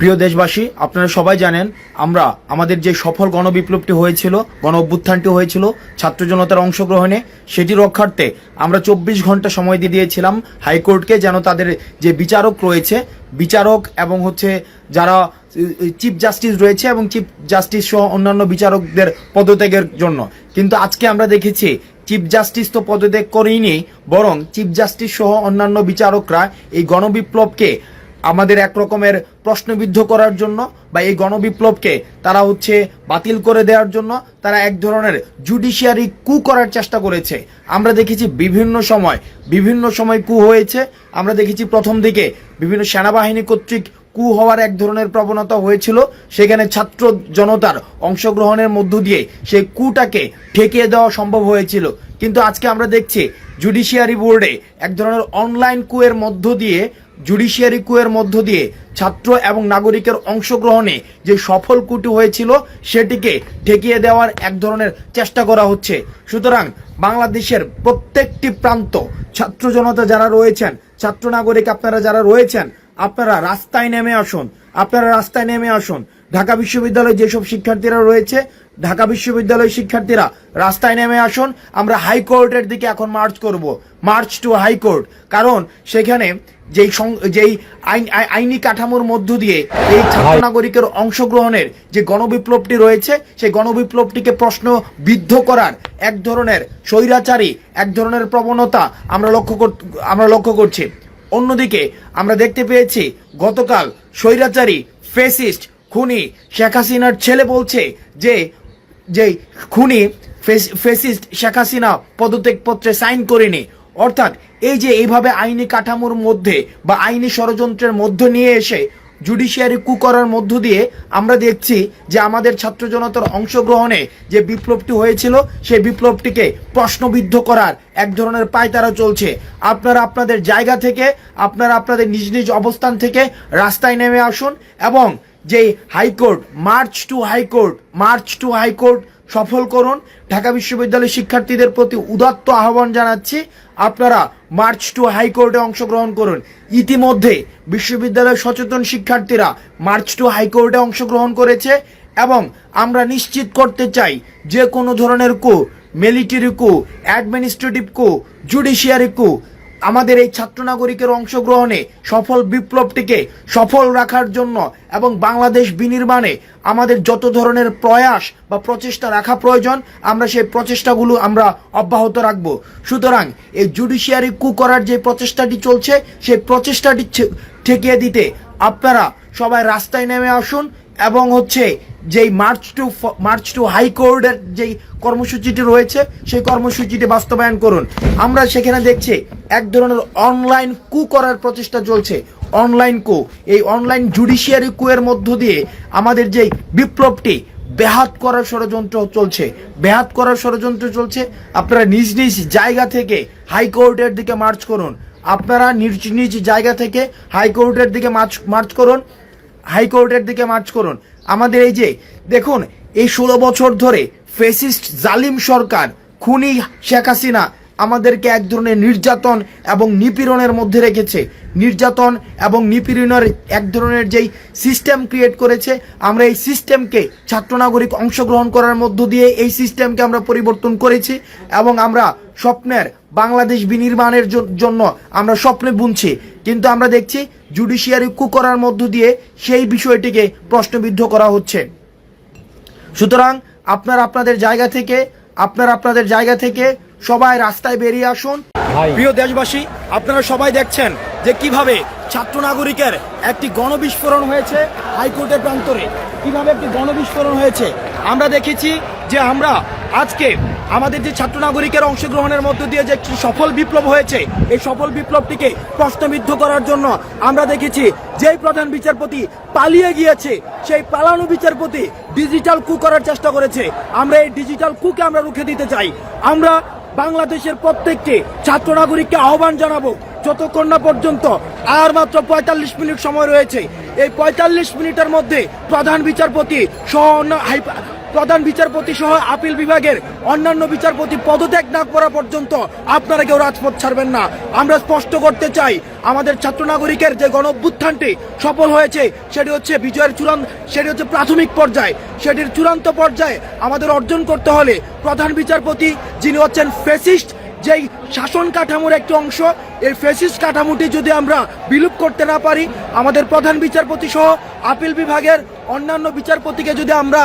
প্রিয় দেশবাসী, আপনারা সবাই জানেন, আমরা, আমাদের যে সফল গণবিপ্লবটি হয়েছিল, গণ অভ্যুত্থানটি হয়েছিল, ছাত্র জনতার অংশগ্রহণে, সেটি রক্ষার্থে আমরা চব্বিশ ঘণ্টা সময় দিয়ে দিয়েছিলাম হাইকোর্টকে যেন তাদের যে বিচারক রয়েছে, বিচারক এবং হচ্ছে যারা চিফ জাস্টিস রয়েছে এবং চিফ জাস্টিস সহ অন্যান্য বিচারকদের পদত্যাগের জন্য। কিন্তু আজকে আমরা দেখেছি, চিফ জাস্টিস তো পদত্যাগ করেইনি, বরং চিফ জাস্টিস সহ অন্যান্য বিচারকরা এই গণবিপ্লবকে আমাদের এক রকমের প্রশ্নবিদ্ধ করার জন্য বা এই গণবিপ্লবকে তারা হচ্ছে বাতিল করে দেওয়ার জন্য তারা এক ধরনের জুডিশিয়ারি কু করার চেষ্টা করেছে। আমরা দেখেছি বিভিন্ন সময় বিভিন্ন সময় কু হয়েছে। আমরা দেখেছি প্রথম দিকে বিভিন্ন সেনাবাহিনী কর্তৃক কু হওয়ার এক ধরনের প্রবণতা হয়েছিল। সেখানে ছাত্র জনতার অংশগ্রহণের মধ্য দিয়ে সেই কুটাকে ঠেকিয়ে দেওয়া সম্ভব হয়েছিল। কিন্তু আজকে আমরা দেখছি জুডিশিয়ারি বোর্ডে এক ধরনের অনলাইন কুয়ের মধ্য দিয়ে জুডিশিয়ারি কুয়ের মধ্য দিয়ে ছাত্র এবং নাগরিকের অংশগ্রহণে যে সফল কুটি হয়েছিল, সেটিকে ঠেকিয়ে দেওয়ার এক ধরনের চেষ্টা করা হচ্ছে। সুতরাং বাংলাদেশের প্রত্যেকটি প্রান্ত, ছাত্র জনতা যারা রয়েছেন, ছাত্র নাগরিক আপনারা যারা রয়েছেন, আপনারা রাস্তায় নেমে আসুন, আপনারা রাস্তায় নেমে আসুন। ঢাকা বিশ্ববিদ্যালয়ে যেসব শিক্ষার্থীরা রয়েছে ঢাকা বিশ্ববিদ্যালয়ের শিক্ষার্থীরা রাস্তায় নেমে আসুন আমরা হাইকোর্টের দিকে এখন মার্চ করব। মার্চ টু হাইকোর্ট কারণ সেখানে যেই যেই আইন আই- আইনি কাঠামোর মধ্য দিয়ে এই ছাত্র নাগরিকের অংশগ্রহণের যে গণবিপ্লবটি রয়েছে সেই গণবিপ্লবটিকে প্রশ্ন বিদ্ধ করার এক ধরনের স্বৈরাচারী এক ধরনের প্রবণতা আমরা লক্ষ্য কর আমরা লক্ষ্য করছি। অন্যদিকে আমরা দেখতে পেয়েছি গতকাল স্বৈরাচারী ফেসিস্ট খুনি শেখ হাসিনার ছেলে বলছে যে যে খুনি ফেস- ফেসিস্ট শেখ হাসিনা পদত্যাগ পত্রে সাইন করেনি। অর্থাৎ এই যে এইভাবে আইনি কাঠামোর মধ্যে বা আইনি ষড়যন্ত্রের মধ্য নিয়ে এসে জুডিশিয়ারি কু করার মধ্য দিয়ে আমরা দেখছি যে আমাদের ছাত্র জনতার অংশগ্রহণে যে বিপ্লবটি হয়েছিল, সেই বিপ্লবটিকে প্রশ্নবিদ্ধ করার এক ধরনের পায়তারা চলছে। আপনারা আপনাদের জায়গা থেকে, আপনারা আপনাদের নিজ নিজ অবস্থান থেকে রাস্তায় নেমে আসুন এবং যে high court, march to high court, march to high court সফল করুন। ঢাকা বিশ্ববিদ্যালয়ের শিক্ষার্থীদের প্রতি উদাত্ত আহ্বান জানাচ্ছি। আপনারা মার্চ টু হাইকোর্টে অংশগ্রহণ করুন। ইতিমধ্যে বিশ্ববিদ্যালয়ের সচেতন শিক্ষার্থীরা মার্চ টু হাইকোর্টে অংশগ্রহণ করেছে এবং আমরা নিশ্চিত করতে চাই যে কোনো ধরনের কু, মিলিটারি কু, অ্যাডমিনিস্ট্রেটিভ কু, জুডিশিয়ারি কু আমাদের এই ছাত্র নাগরিকের অংশগ্রহণে সফল বিপ্লবটিকে সফল রাখার জন্য এবং বাংলাদেশ বিনির্মাণে আমাদের যত ধরনের প্রয়াস বা প্রচেষ্টা রাখা প্রয়োজন, আমরা সেই প্রচেষ্টাগুলো আমরা অব্যাহত রাখব। সুতরাং এই জুডিশিয়ারি কু করার যে প্রচেষ্টাটি চলছে, সেই প্রচেষ্টাটি ঠেকিয়ে দিতে আপনারা সবাই রাস্তায় নেমে আসুন এবং হচ্ছে যেই মার্চ টু মার্চ টু হাইকোর্টের যেই কর্মসূচিটি রয়েছে, সেই কর্মসূচিটি বাস্তবায়ন করুন। আমরা সেখানে দেখছি এক ধরনের অনলাইন কু করার প্রচেষ্টা চলছে। অনলাইন কু। এই অনলাইন জুডিশিয়ারি কুয়ের মধ্য দিয়ে আমাদের যেই বিপ্লবটি ব্যাহাত করার ষড়যন্ত্র চলছে। ব্যাহাত করার ষড়যন্ত্র চলছে। আপনারা নিজ নিজ জায়গা থেকে হাইকোর্টের দিকে মার্চ করুন। আপনারা নিজ নিজ জায়গা থেকে হাইকোর্টের দিকে মার্চ মার্চ করুন। হাইকোর্টের দিকে মার্চ করুন। আমাদের এই যে, দেখুন, এই ষোলো বছর ধরে ফেসিস্ট জালিম সরকার, খুনি শেখ হাসিনা আমাদেরকে এক ধরনের নির্যাতন এবং নিপীড়নের মধ্যে রেখেছে। নির্যাতন এবং নিপীড়নের এক ধরনের যেই সিস্টেম ক্রিয়েট করেছে, আমরা এই সিস্টেমকে ছাত্র নাগরিক অংশগ্রহণ করার মধ্য দিয়ে এই সিস্টেমকে আমরা পরিবর্তন করেছি এবং আমরা স্বপ্নের বাংলাদেশ বিনির্মাণের জন্য আমরা স্বপ্নে বুনছি। কিন্তু আমরা দেখছি জুডিশিয়ারি কু করার মধ্য দিয়ে সেই বিষয়টিকে প্রশ্নবিদ্ধ করা হচ্ছে। সুতরাং আপনারা আপনাদের জায়গা থেকে আপনারা আপনাদের জায়গা থেকে সবাই রাস্তায় বেরিয়ে আসুন। প্রিয় দেশবাসী আপনারা সবাই দেখছেন যে কীভাবে ছাত্র নাগরিকের একটি গণবিস্ফোরণ হয়েছে হাইকোর্টের প্রান্তরে। কীভাবে একটি গণবিস্ফোরণ হয়েছে? আমরা দেখেছি যে আমরা আজকে আমাদের যে ছাত্র নাগরিকের অংশগ্রহণের মধ্য দিয়ে যে একটি সফল বিপ্লব হয়েছে, এই সফল বিপ্লবটিকে প্রশ্নবিদ্ধ করার জন্য আমরা দেখেছি যেই প্রধান বিচারপতি পালিয়ে গিয়েছে, সেই পালানো বিচারপতি ডিজিটাল কু করার চেষ্টা করেছে। আমরা এই ডিজিটাল কুকে আমরা রুখে দিতে চাই। আমরা বাংলাদেশের প্রত্যেককে ছাত্র নাগরিককে আহ্বান জানাব, যতক্ষণ না পর্যন্ত আর মাত্র পঁয়তাল্লিশ মিনিট সময় রয়েছে। এই পঁয়তাল্লিশ মিনিটের মধ্যে প্রধান বিচারপতি সহ প্রধান বিচারপতি সহ আপিল বিভাগের অন্যান্য বিচারপতি পদত্যাগ না করা পর্যন্ত আপনারা কেউ রাজপথ ছাড়বেন না। আমরা স্পষ্ট করতে চাই, আমাদের ছাত্র নাগরিকের যে গণ সফল হয়েছে, সেটি হচ্ছে বিজয়ের চূড়ান্ত, সেটি হচ্ছে প্রাথমিক পর্যায়ে। সেটির চূড়ান্ত পর্যায়ে আমাদের অর্জন করতে হলে প্রধান বিচারপতি যিনি হচ্ছেন ফেসিস্ট যেই শাসন কাঠামোর একটি অংশ, এই ফেসিস্ট কাঠামোটি যদি আমরা বিলুপ করতে না পারি, আমাদের প্রধান বিচারপতি সহ আপিল বিভাগের অন্যান্য বিচারপতিকে যদি আমরা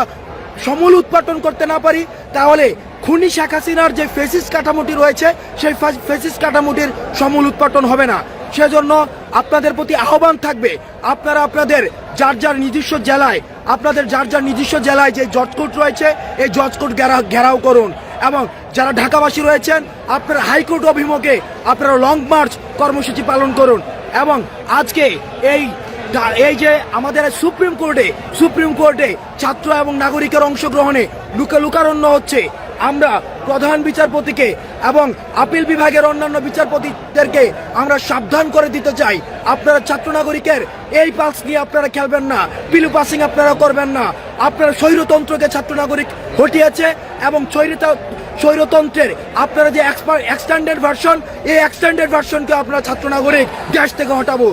সমূল উৎপাদন করতে না পারি, তাহলে খুনি শেখ হাসিনার যে ফেসিস কাঠামোটি রয়েছে, সেই ফেসিস কাঠামোটির সমূল উৎপাদন হবে না। সেজন্য আপনাদের প্রতি আহ্বান থাকবে, আপনারা আপনাদের যার যার নিজস্ব জেলায়, আপনাদের যার যার নিজস্ব জেলায় যে জজ কোর্ট রয়েছে, এই জজ কোর্ট ঘেরা ঘেরাও করুন। এবং যারা ঢাকাবাসী রয়েছেন, আপনারা হাইকোর্ট অভিমুখে আপনারা লং মার্চ কর্মসূচি পালন করুন। এবং আজকে এই এই যে আমাদের সুপ্রিম কোর্টে সুপ্রিম কোর্টে ছাত্র এবং নাগরিকের অংশগ্রহণে লুকে লুকারণ্য হচ্ছে। আমরা প্রধান বিচারপতিকে এবং আপিল বিভাগের অন্যান্য বিচারপতিদেরকে আমরা সাবধান করে দিতে চাই। আপনারা ছাত্র নাগরিকের এই পাস নিয়ে আপনারা খেলবেন না পিলু পাসিং আপনারা করবেন না। আপনারা স্বৈরতন্ত্রকে ছাত্র নাগরিক ঘটিয়েছে এবং স্বৈরতা স্বৈরতন্ত্রের। আপনারা যে এক্সটেন্ডেড ভার্সন এই এক্সটেন্ডেড ভার্সনকে আপনারা ছাত্র নাগরিক দেশ থেকে হটাবো।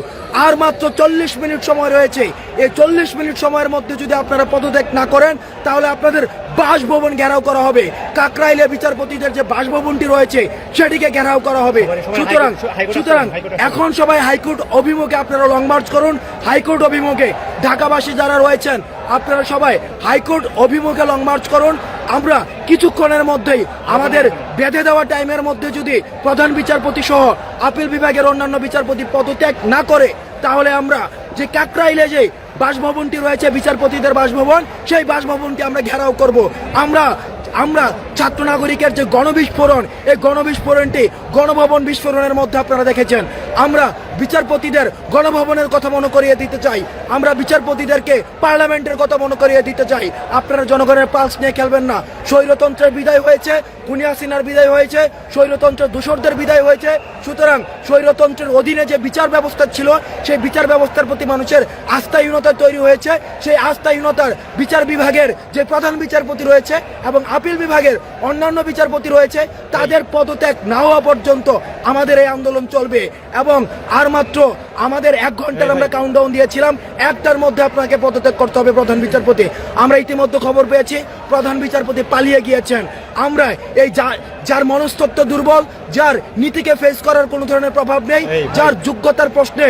আর মাত্র চল্লিশ মিনিট সময় রয়েছে। এই চল্লিশ মিনিট সময়ের মধ্যে যদি আপনারা পদত্যাগ না করেন তাহলে আপনাদের বাসভবন ঘেরাও করা হবে। কাকরাইলে বিচারপতিদের যে বাসভবনটি রয়েছে সেটিকে ঘেরাও করা হবে। সুতরাং সুতরাং এখন সবাই হাইকোর্ট অভিমুখে আপনারা লং মার্চ করুন। হাইকোর্ট অভিমুখে। ঢাকাবাসী যারা রয়েছেন আপনারা সবাই হাইকোর্ট অভিমুখে লং মার্চ করুন। আমরা কিছুক্ষণের মধ্যেই আমাদের বেঁধে দেওয়া টাইমের মধ্যে যদি প্রধান বিচারপতি সহ আপিল বিভাগের অন্যান্য বিচারপতি পদত্যাগ না করে, তাহলে আমরা যে কাকরাইলে যে বাসভবনটি রয়েছে বিচারপতিদের বাসভবন, সেই বাসভবনটি আমরা ঘেরাও করব। আমরা আমরা ছাত্র নাগরিকের যে গণবিস্ফোরণ, এই গণবিস্ফোরণটি গণভবন বিস্ফোরণের মধ্যে আপনারা দেখেছেন। আমরা বিচারপতিদের গণভবনের কথা মনে করিয়ে দিতে চাই। আমরা বিচারপতিদেরকে পার্লামেন্টের কথা মনে করিয়ে দিতে চাই। আপনারা জনগণের পালস নিয়ে খেলবেন না। স্বৈরতন্ত্রের বিদায় হয়েছে, কুনিয়া সিনার বিদায় হয়েছে, স্বৈরতন্ত্রের দূষরদের বিদায় হয়েছে। সুতরাং স্বৈরতন্ত্রের অধীনে যে বিচার ব্যবস্থা ছিল, সেই বিচার ব্যবস্থার প্রতি মানুষের আস্থাহীনতা তৈরি হয়েছে। সেই আস্থাহীনতার বিচার বিভাগের যে প্রধান বিচারপতি রয়েছে এবং আপিল বিভাগের অন্যান্য বিচারপতি রয়েছে, তাদের পদত্যাগ না হওয়া পর্যন্ত আমাদের এই আন্দোলন চলবে এবং আর মাত্র আমাদের এক ঘণ্টার আমরা কাউন্টডাউন দিয়েছিলাম। একটার মধ্যে আপনাকে পদত্যাগ করতে হবে প্রধান বিচারপতি। আমরা ইতিমধ্যে খবর পেয়েছি প্রধান বিচারপতি পালিয়ে গিয়েছেন। আমরা এই যা- যার মনস্তত্ব দুর্বল যার নীতিকে ফেস করার কোনো ধরনের প্রভাব নেই যার যোগ্যতার প্রশ্নে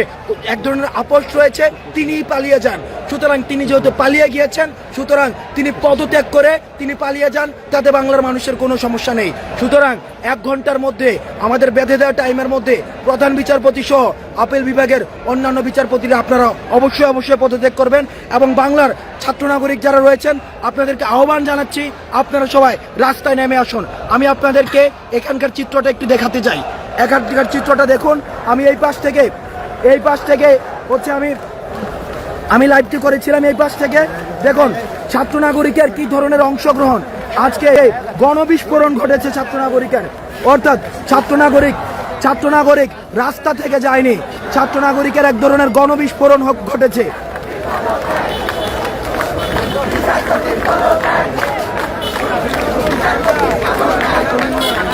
এক ধরনের আপোষ রয়েছে তিনিই পালিয়ে যান। সুতরাং তিনি যেহেতু পালিয়ে গিয়েছেন সুতরাং তিনি পদত্যাগ করে তিনি পালিয়ে যান তাতে বাংলার মানুষের কোনো সমস্যা নেই। সুতরাং এক ঘণ্টার মধ্যে আমাদের বেঁধে দেওয়া টাইমের মধ্যে প্রধান বিচারপতি সহ আপিল বিভাগের অন্যান্য বিচারপতিরা আপনারা অবশ্যই অবশ্যই পদত্যাগ করবেন এবং বাংলার ছাত্র নাগরিক যারা রয়েছেন আপনাদেরকে আহ্বান জানাচ্ছি আপনারা সবাই রাস্তায় নেমে আসুন। আমি আপনাদেরকে এখানকার চিত্রটা একটু দেখাতে চাই। এখানকার চিত্রটা দেখুন, আমি এই পাশ থেকে, এই পাশ থেকে হচ্ছে আমি আমি লাইভটি করেছিলাম এই পাশ থেকে। দেখুন ছাত্র নাগরিকের কি ধরনের অংশগ্রহণ। আজকে গণবিস্ফোরণ ঘটেছে ছাত্র নাগরিকের অর্থাৎ ছাত্র নাগরিক ছাত্র নাগরিক রাস্তা থেকে যায়নি। ছাত্র নাগরিকের এক ধরনের গণবিস্ফোরণ ঘটেছে।